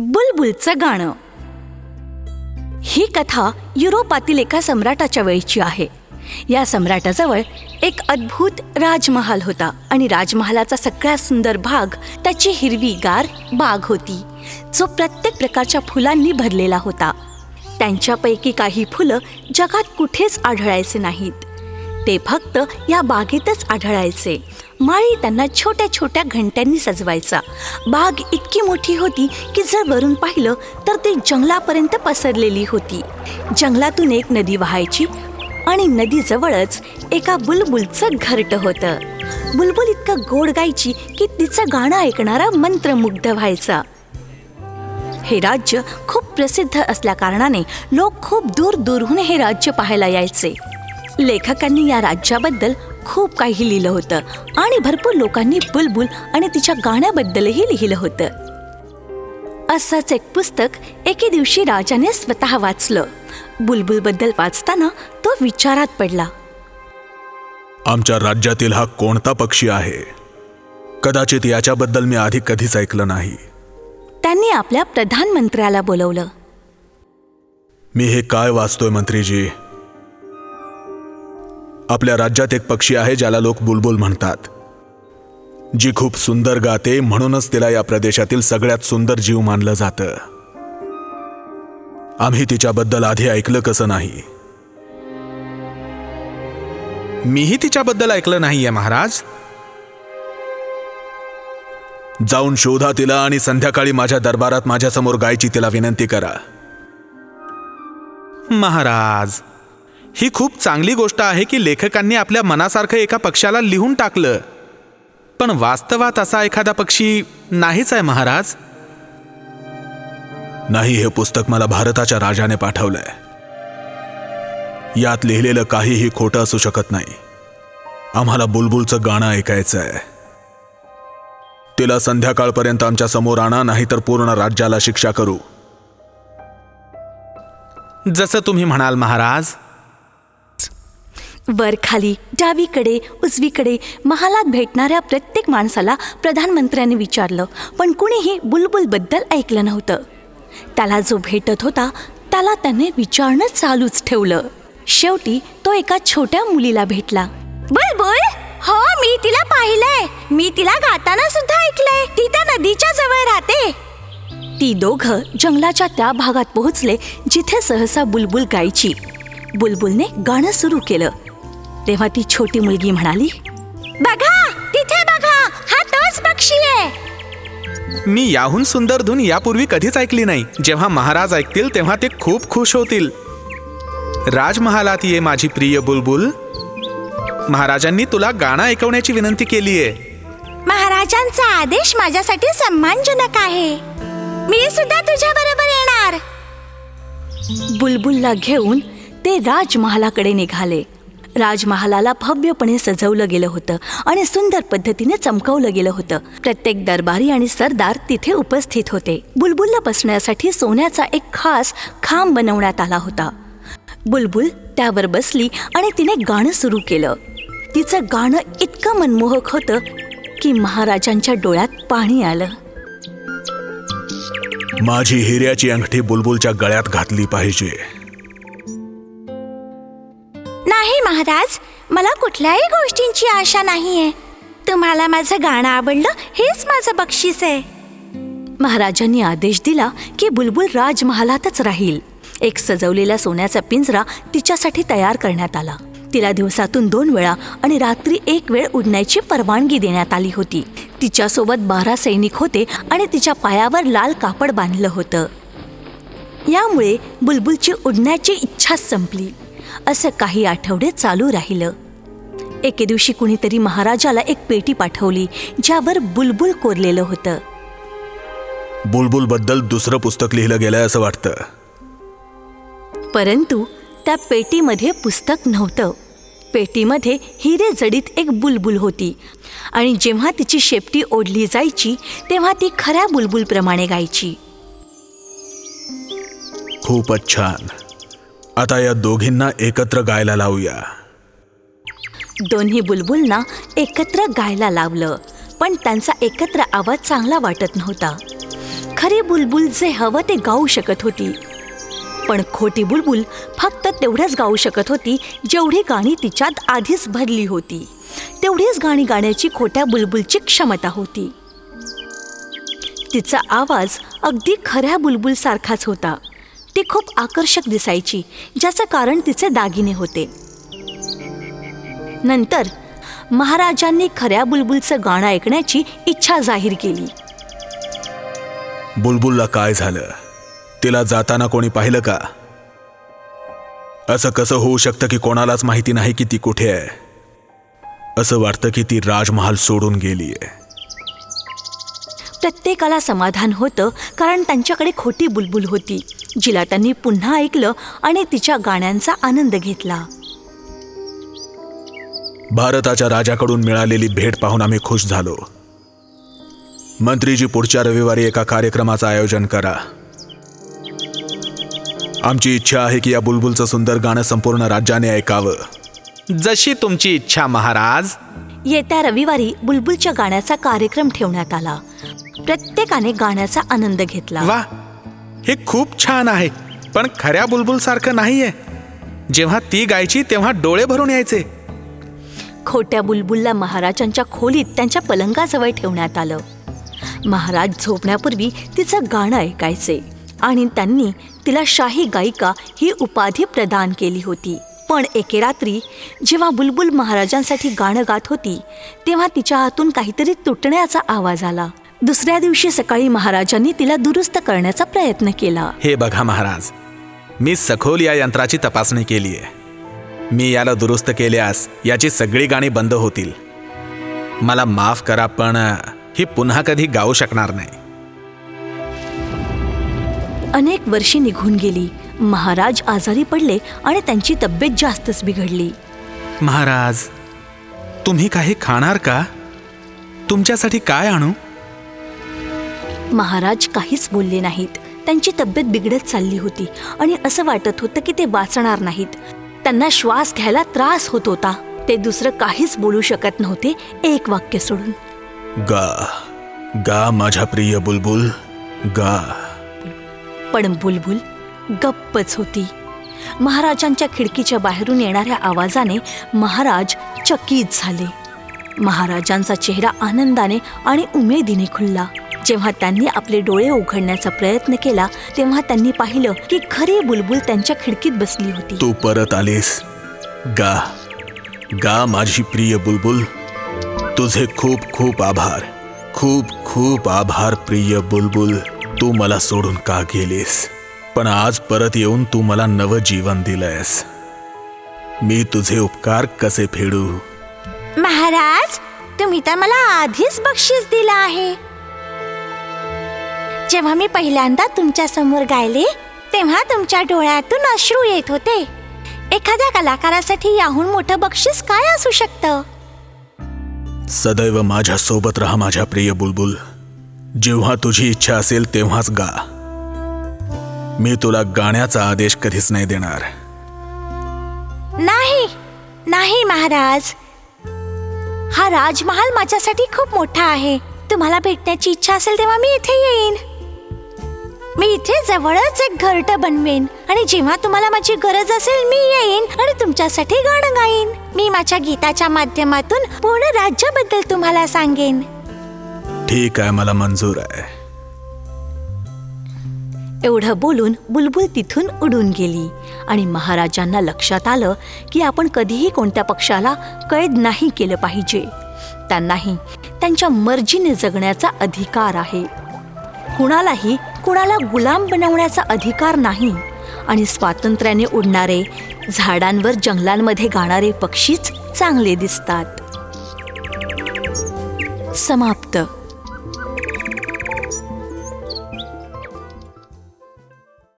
बुलबुलचं गाणं. ही कथा युरोपातील एका सम्राटाच्या वेळीची आहे. या सम्राटाजवळ एक अद्भुत राजमहाल होता आणि राजमहालाचा सगळ्यात सुंदर भाग त्याची हिरवीगार बाग होती जो प्रत्येक प्रकारच्या फुलांनी भरलेला होता. त्यांच्यापैकी काही फुलं जगात कुठेच आढळायचे नाहीत. ते फक्त या बागेतच आढळायचे. माळी त्यांना छोट्या छोट्या घंट्यांनी सजवायचा. बाग इतकी मोठी होती की जर वरून पाहिलं तर ती जंगलापर्यंत पसरलेली होती. जंगलातून एक नदी वाहायची आणि नदीजवळच एका बुलबुलचं घरटं होतं. बुलबुल इतकं गोड गायची की तिचं गाणं ऐकणारा मंत्रमुग्ध व्हायचा. हे राज्य खूप प्रसिद्ध असल्या कारणाने लोक खूप दूर दूरहून हे राज्य पाहायला यायचे. लेखकांनी या राज्याबद्दल खूप काही लिहिलं होतं आणि भरपूर लोकांनी बुलबुल आणि तिच्या गाण्याबद्दलही लिहिलं होतं. असंच एक पुस्तक एके दिवशी राजाने स्वतः वाचलं. बुलबुलबद्दल वाचताना तो विचारात पडला. आमच्या राज्यातील हा कोणता पक्षी आहे? कदाचित याच्याबद्दल मी आधी कधीच ऐकलं नाही. त्यांनी आपल्या प्रधानमंत्र्याला बोलवलं. मी हे काय वाचतोय मंत्रीजी? आपल्या राज्यात एक पक्षी आहे ज्याला लोक बुलबुल म्हणतात. जी खूप सुंदर गाते म्हणूनच तिला या प्रदेशातील सगळ्यात सुंदर जीव मानलं जातं. आम्ही तिच्याबद्दल आधी ऐकलं कसं नाही? मीही तिच्याबद्दल ऐकलं नाहीये महाराज. जाऊन शोधा तिला आणि संध्याकाळी माझ्या दरबारात माझ्यासमोर गायची तिला विनंती करा. महाराज ही खूप चांगली गोष्ट आहे की लेखकांनी आपल्या मनासारखं एका पक्षाला लिहून टाकलं. पण वास्तवात असा एखादा पक्षी नाहीच आहे महाराज? नाही हे पुस्तक मला भारताच्या राजाने पाठवलंय. यात लिहिलेलं काहीही खोटं असू शकत नाही. आम्हाला बुलबुलचं गाणं ऐकायचं आहे तिला संध्याकाळपर्यंत आमच्यासमोर आणा नाहीतर पूर्ण राज्याला शिक्षा करू. जसं तुम्ही म्हणाल महाराज. वर खाली डावीकडे उजवीकडे महालात भेटणाऱ्या प्रत्येक माणसाला प्रधानमंत्र्यांनी विचारलं पण कुणीही बुलबुलबद्दल ऐकलं नव्हतं. त्याला जो भेटत होता त्याला त्याने विचारणं चालूच ठेवलं. शेवटी तो एका छोट्या मुलीला भेटला. बुलबुल हो मी तिला पाहिलंय. मी तिला गाताना सुद्धा ऐकलंय. ती त्या नदीच्या जवळ राहते. ती दोघं जंगलाच्या त्या भागात पोहोचले जिथे सहसा बुलबुल गायची. बुलबुलने गाणं सुरू केलं. तेव्हा ती छोटी मुलगी म्हणाली बघा तिथे बघा हा तोच पक्षी आहे. मी याहून सुंदर धून यापूर्वी कधीच ऐकली नाही. जेव्हा महाराज ऐकतील तेव्हा ते खूप खुश होतील. राजमहालात ये माझी प्रिय बुलबुल. महाराजांनी तुला गाणं ऐकवण्याची विनंती केलीये महाराजांचा आदेश माझ्यासाठी सन्मानजनक आहे. मी सुद्धा तुझ्या बरोबर येणार. बुलबुलला घेऊन ते राजमहालाकडे निघाले. राजमहालाला भव्यपणे सजवलं गेलं होतं आणि सुंदर पद्धतीने चमकवलं गेलं होतं. प्रत्येक दरबारी आणि सरदार तिथे उपस्थित होते. बुलबुलला बसण्यासाठी सोन्याचा एक खास खांब बनवण्यात आला होता. बुलबुल त्यावर बसली आणि तिने गाणं सुरू केलं. तिचं गाणं इतकं मनमोहक होतं की महाराजांच्या डोळ्यात पाणी आलं. माझी हिऱ्याची अंगठी बुलबुलच्या गळ्यात घातली पाहिजे. महाराज मला कुठल्याही गोष्टींची आशा नाहीये. तुम्हाला माझं गाणं आवडलं हेच माझं बक्षीस आहे. महाराजांनी आदेश दिला की बुलबुल राजमहालातच राहील. एक सजवलेला सोन्याचा पिंजरा तिच्यासाठी तयार करण्यात आला. तिला दिवसातून दोन वेळा आणि रात्री एक वेळ उडण्याची परवानगी देण्यात आली होती. तिच्यासोबत बारा सैनिक होते आणि तिच्या पायावर लाल कापड बांधलं होतं. यामुळे बुलबुलची उडण्याची इच्छाच संपली. असं काही आठवडे चालू राहिलं. एके दिवशी कुणीतरी महाराजाला एक पेटी पाठवली ज्यावर बुलबुल कोरलेलं होतं. बुलबुलबद्दल दुसरं पुस्तक लिहिलं गेलंय असं वाटतं. परंतु त्या पेटीमध्ये पुस्तक नव्हतं. पेटीमध्ये हिरे जडीत एक बुलबुल होती आणि जेव्हा तिची शेपटी ओढली जायची तेव्हा ती खऱ्या बुलबुलप्रमाणे गायची. खूपच छान. आता या दोघींना एकत्र गायला लावूया. दोन्ही बुलबुलना एकत्र गायला लावलं पण त्यांचा एकत्र आवाज चांगला वाटत नव्हता. खरी बुलबुल जे हवं ते गाऊ शकत होती. पण खोटी बुलबुल फक्त तेवढंच गाऊ शकत होती जेवढी गाणी तिच्यात आधीच भरली होती. तेवढीच गाणी गाण्याची खोट्या बुलबुलची क्षमता होती. तिचा आवाज अगदी खऱ्या बुलबुल सारखाच होता. ती खूप आकर्षक दिसायची ज्याचं कारण तिचे दागिने होते. नंतर महाराजांनी खऱ्या बुलबुलचं गाणं ऐकण्याची इच्छा जाहीर केली. बुलबुलला काय झालं? तिला जाताना कोणी पाहिलं का? असं कसं होऊ शकतं की कोणालाच माहिती नाही की ती कुठे आहे? असं वाटतं की ती राजमहाल सोडून गेली आहे प्रत्येकाला समाधान होतं कारण त्यांच्याकडे खोटी बुलबुल होती. जिला त्यांनी पुन्हा ऐकलं आणि तिच्या गाण्यांचा आनंद घेतला. भारताच्या राजाकडून मिळालेली भेट पाहून आम्ही खुश झालो. मंत्रीजी पुढच्या रविवारी एका कार्यक्रमाचं आयोजन करा. आमची इच्छा आहे की या बुलबुलचं सुंदर गाणं संपूर्ण राज्याने ऐकावं. जशी तुमची इच्छा महाराज. येत्या रविवारी बुलबुलच्या गाण्याचा कार्यक्रम ठेवण्यात आला. प्रत्येकाने गाण्याचा आनंद घेतला. वा हे खूप छान आहे पण खऱ्या बुलबुल सारखं नाहीये. जेव्हा ती गायची तेव्हा डोळे भरून यायचे. खोट्या बुलबुलला महाराजांच्या खोलीत त्यांच्या पलंगाजवळ ठेवण्यात आलं. महाराज झोपण्यापूर्वी तिचं गाणं ऐकायचे आणि त्यांनी तिला शाही गायिका ही उपाधी प्रदान केली होती. पण एके रात्री जेव्हा बुलबुल महाराजांसाठी गाणं गात होती तेव्हा तिच्या हातून काहीतरी तुटण्याचा आवाज आला. दुसऱ्या दिवशी सकाळी महाराजांनी तिला दुरुस्त करण्याचा प्रयत्न केला. हे बघा महाराज मी सखोल या यंत्राची तपासणी केली आहे. मी याला दुरुस्त केल्यास याची सगळी गाणी बंद होतील. मला माफ करा पण ही पुन्हा कधी गाऊ शकणार नाही. अनेक वर्षे निघून गेली. महाराज आजारी पडले आणि त्यांची तब्येत जास्तच बिघडली. महाराज तुम्ही काही खाणार का? तुमच्यासाठी काय आणू? महाराज काहीच बोलले नाहीत. त्यांची तब्येत बिघडत चालली होती आणि असं वाटत होतं की ते वाचणार नाहीत. त्यांना श्वास घ्यायला त्रास होत होता. ते दुसरं काहीच बोलू शकत नव्हते एक वाक्य सोडून. गा गा माझ्या प्रिय बुलबुल गा. पण बुलबुल गप्पच होती. महाराजांच्या खिडकीच्या बाहेरून येणाऱ्या आवाजाने महाराज चकित झाले. महाराजांचा चेहरा आनंदाने आणि उमेदीने खुलला. जेव्हा त्यांनी आपले डोळे उघडण्याचा प्रयत्न केला तेव्हा त्यांनी पाहिलं की खरी बुलबुल त्यांच्या खिडकीत बसली होती. तू परत आलीस. गा. गा माझी प्रिय बुलबुल. तुझे खूप खूप आभार. खूप खूप आभार प्रिय बुलबुल. तू मला सोडून का गेलीस? पण आज परत येऊन तू मला नवं जीवन दिलंयस. मी तुझे उपकार कसे फेडू? महाराज तुम्ही तर मला आधीच बक्षीस दिलं आहे. जेव्हा मी पहिल्यांदा तुमच्यासमोर गायले तेव्हा तुमच्या डोळ्यातून अश्रू येत होते. एखाद्या कलाकारासाठी याहून मोठं बक्षीस काय असू शकतं? सदैव माझ्या सोबत राहा माझ्या प्रिय बुलबुल. जेव्हा तुझी इच्छा असेल तेव्हाच गा. मी तुला गाण्याचा आदेश कधीच नाही देणार. नाही नाही महाराज. हा राजमहाल माझ्यासाठी खूप मोठा आहे. तुम्हाला भेटण्याची इच्छा असेल तेव्हा मी इथे येईन. मी इथे जवळच एक घरट बनवेन. आणि जेव्हा तुम्हाला माझी गरज असेल मी येईन आणि तुमच्यासाठी गाणं गाईन. मी माझ्या गीताच्या माध्यमातून पूर्ण राज्याबद्दल तुम्हाला सांगेन. ठीक आहे मला मंजूर आहे. एवढं बोलून बुलबुल तिथून उडून गेली. आणि महाराजांना लक्षात आलं की आपण कधीही कोणत्या पक्षाला कैद नाही केलं पाहिजे. त्यांनाही त्यांच्या मर्जीने जगण्याचा अधिकार आहे. कुणालाही कुणाला गुलाम बनवण्याचा अधिकार नाही आणि स्वातंत्र्याने उडणारे झाडांवर जंगलांमध्ये गाणारे पक्षीच चांगले दिसतात. समाप्त.